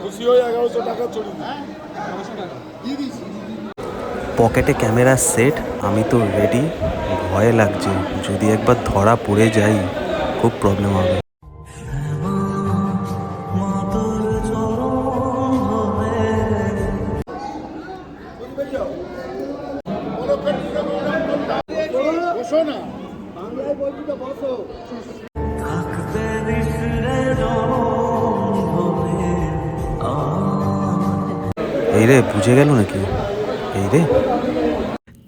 খুশি হয়ে এগারোশো টাকা চড়ি পকেটে ক্যামেরা সেট আমি তো রেডি ভয় লাগছে যদি একবার ধরা পড়ে যাই খুব প্রবলেম হবে। এই রে বুঝে গেল নাকি? এই রে।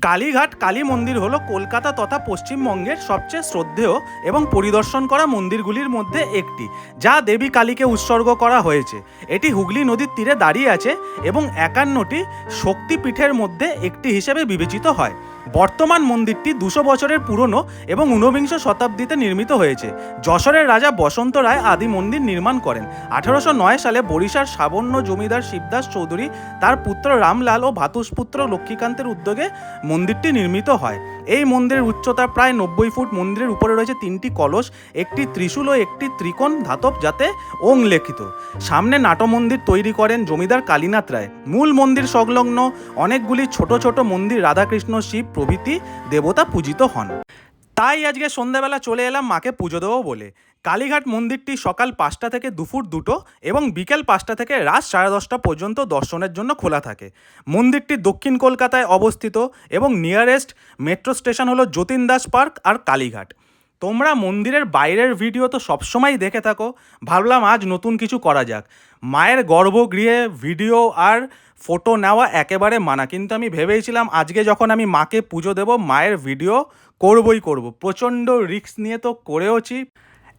কালীঘাট কালী মন্দির হলো কলকাতা তথা পশ্চিমবঙ্গের সবচেয়ে শ্রদ্ধেয় এবং পরিদর্শন করা মন্দিরগুলির মধ্যে একটি, যা দেবী কালীকে উৎসর্গ করা হয়েছে। এটি হুগলি নদীর তীরে দাঁড়িয়ে আছে এবং একান্নটি শক্তিপীঠের মধ্যে একটি হিসেবে বিবেচিত হয়। বর্তমান মন্দিরটি দুশো বছরের পুরনো এবং ঊনবিংশ শতাব্দীতে নির্মিত হয়েছে। যশোরের রাজা বসন্ত রায় আদি মন্দির নির্মাণ করেন। আঠারোশো নয় সালে বরিশার সাবর্ণ জমিদার শিবদাস চৌধুরী তার পুত্র রামলাল ও ভাতুষপুত্র লক্ষ্মীকান্তের উদ্যোগে মন্দিরটি নির্মিত হয়। এই মন্দিরের উচ্চতা প্রায় নব্বই ফুট। মন্দিরের উপরে রয়েছে তিনটি কলস, একটি ত্রিশূল ও একটি ত্রিকোণ ধাতব যাতে ওং লেখিত সামনে নাটমন্দির তৈরি করেন জমিদার কালীনাথ রায়। মূল মন্দির সংলগ্ন অনেকগুলি ছোট ছোট মন্দির রাধাকৃষ্ণ শিব প্রভৃতি দেবতা পূজিত হন। তাই আজকে সন্ধ্যাবেলা চলে এলাম মাকে পুজো দেবো বলে। কালীঘাট মন্দিরটি সকাল পাঁচটা থেকে দুপুর দুটো এবং বিকেল পাঁচটা থেকে রাত সাড়ে দশটা পর্যন্ত দর্শনের জন্য খোলা থাকে। মন্দিরটি দক্ষিণ কলকাতায় অবস্থিত এবং নিয়ারেস্ট মেট্রো স্টেশন হলো যতীন দাস পার্ক আর কালীঘাট। তোমরা মন্দিরের বাইরের ভিডিও তো সবসময় দেখে থাকো। ভাবলাম আজ নতুন কিছু করা যাক। মায়ের গর্ভগৃহে ভিডিও আর ফটো নেওয়া একেবারে মানা। কিন্তু আমি ভেবেছিলাম আজকে যখন আমি মাকে পুজো দেব, মায়ের ভিডিও করবই করব। প্রচণ্ড রিস্ক নিয়ে তো করেওছি।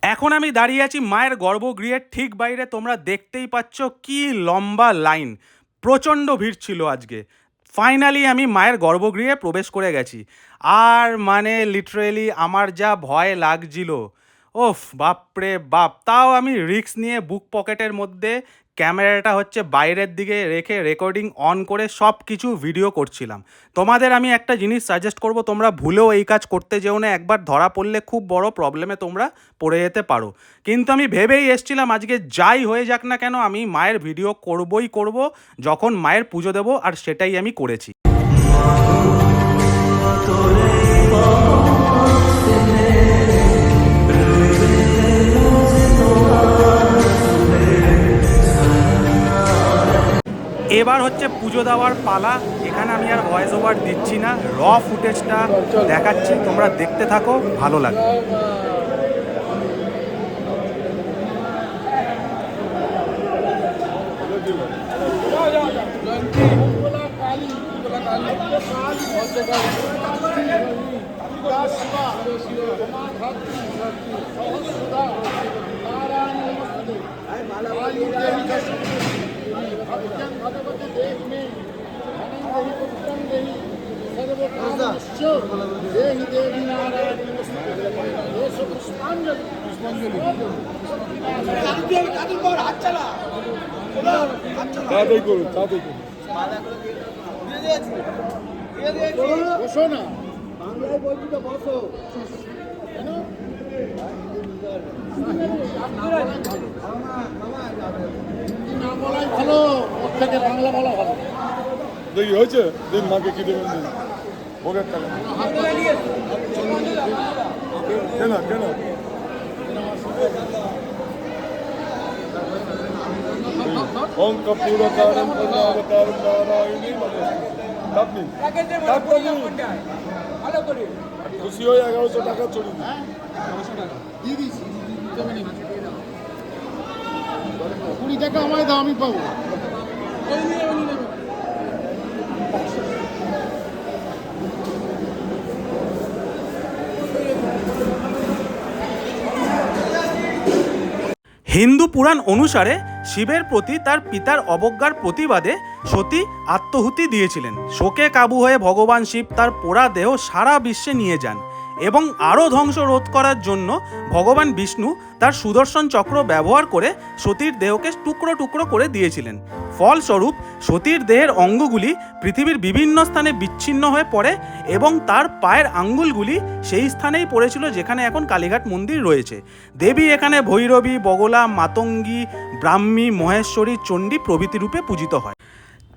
এখন আমি দাঁড়িয়ে আছি মায়ের গর্ভগৃহের ঠিক বাইরে। তোমরা দেখতেই পাচ্ছ কি লম্বা লাইন। প্রচণ্ড ভিড় ছিল আজকে। ফাইনালি আমি মায়ের গর্ভগৃহে প্রবেশ করে গেছি। আর মানে লিটারেলি আমার যা ভয় লাগছিল। ওফ, বাপরে বাপ। তাও আমি রিস্ক নিয়ে বুক পকেটের মধ্যে ক্যামেরাটা হচ্ছে বাইরের দিকে রেখে রেকর্ডিং অন করে সব কিছু ভিডিও করছিলাম। তোমাদের আমি একটা জিনিস সাজেস্ট করব, তোমরা ভুলেও এই কাজ করতে যেও না, একবার ধরা পড়লে খুব বড় প্রবলেমে তোমরা পড়ে যেতে পারো। কিন্তু আমি ভেবেই এসছিলাম আজকে যাই হয়ে যাক না কেন, আমি মায়ের ভিডিও করবই করব, যখন মায়ের পুজো দেবো, আর সেটাই আমি করেছি। এবার হচ্ছে পুজো দেওয়ার পালা। এখানে আমি আর ভয়েস ওভার দিচ্ছি না। র ফুটেজটা দেখাচ্ছি। তোমরা দেখতে থাকো, ভালো দেহি তাড়াতাড়ি করুন, তাড়াতাড়ি ভালো ওর থেকে বাংলা বলা ভালো দেখি, হয়েছে? দিন মাকে কি দেবেন ভোগের টাকা কেন কেন। ওম কপূরকারম পূর্ণাবতারম নারায়ণী নমস্তে আপনি আপনি খুশি হয়ে এগারোশো টাকা চড়ি কুড়ি টাকা আমায় দাও আমি পাবো। হিন্দু পুরাণ অনুসারে শিবের প্রতি তার পিতার অবজ্ঞার প্রতিবাদে সতী আত্মহুতি দিয়েছিলেন। শোকে কাবু হয়ে ভগবান শিব তার পোড়া দেহ সারা বিশ্বে নিয়ে যান এবং আরও ধ্বংস রোধ করার জন্য ভগবান বিষ্ণু তার সুদর্শন চক্র ব্যবহার করে সতীর দেহকে টুকরো টুকরো করে দিয়েছিলেন। ফলস্বরূপ সতীর দেহের অঙ্গগুলি পৃথিবীর বিভিন্ন স্থানে বিচ্ছিন্ন হয়ে পড়ে এবং তার পায়ের আঙ্গুলগুলি সেই স্থানেই পড়েছিল যেখানে এখন কালীঘাট মন্দির রয়েছে। দেবী এখানে ভৈরবী, বগলা, মাতঙ্গী, ব্রাহ্মী, মহেশ্বরী, চণ্ডী প্রভৃতি রূপে পূজিত হয়।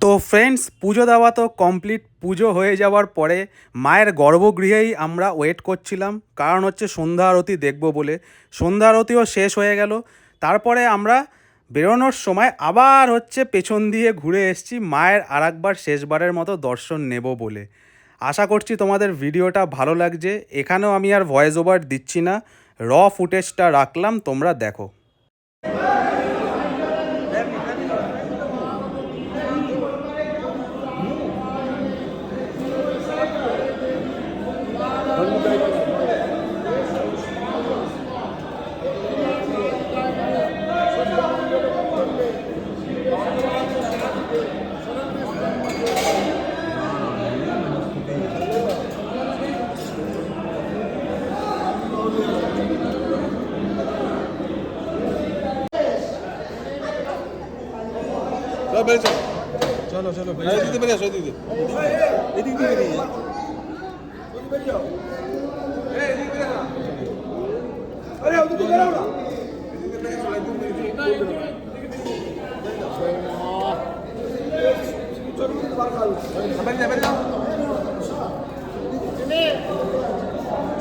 তো ফ্রেন্ডস পুজো দেওয়া তো কমপ্লিট পুজো হয়ে যাওয়ার পরে মায়ের গর্ভগৃহেই আমরা ওয়েট করছিলাম। কারণ হচ্ছে সন্ধ্যা আরতি দেখব বলে। সন্ধ্যা আরতিও শেষ হয়ে গেল। তারপরে আমরা বেরোনোর সময় আবার হচ্ছে পেছন দিয়ে ঘুরে এসছি, মায়ের আর একবার শেষবারের মতো দর্শন নেব বলে। আশা করছি তোমাদের ভিডিওটা ভালো লাগছে। এখানেও আমি আর ভয়েস ওভার দিচ্ছি না। র ফুটেজটা রাখলাম, তোমরা দেখো। বেরিয়ে চলো চলো চলো এদিকে বেরিয়ে আসো এদিকে এদিক দিয়ে বেরিয়ে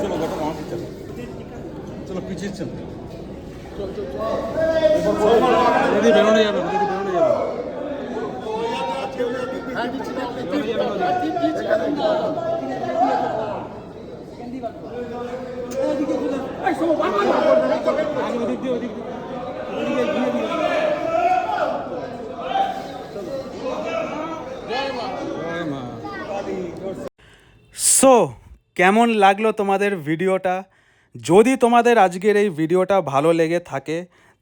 চলো গোটা মামা পিছনে চলো পিছিয়ে চলো এদিকে বেরোনো যাবে এদিকে বেরোনো যাবে সো কেমন লাগল তোমাদের ভিডিওটা? যদি তোমাদের আজকের এই ভিডিওটা ভালো লেগে থাকে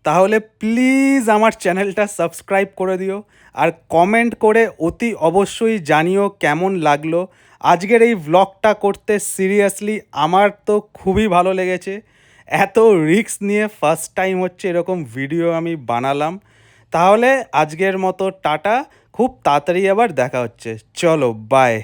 তাহলে প্লিজ আমার চ্যানেলটা সাবস্ক্রাইব করে দিও আর কমেন্ট করে অতি অবশ্যই জানিও কেমন লাগল। আজকের এই ব্লগটা করতে সিরিয়াসলি আমার তো খুবই ভালো লেগেছে। এত রিস্ক নিয়ে ফার্স্ট টাইম হচ্ছে এরকম ভিডিও আমি বানালাম। তাহলে আজকের মতো টাটা, খুব তাড়াতাড়ি আবার দেখা হচ্ছে। চলো বাই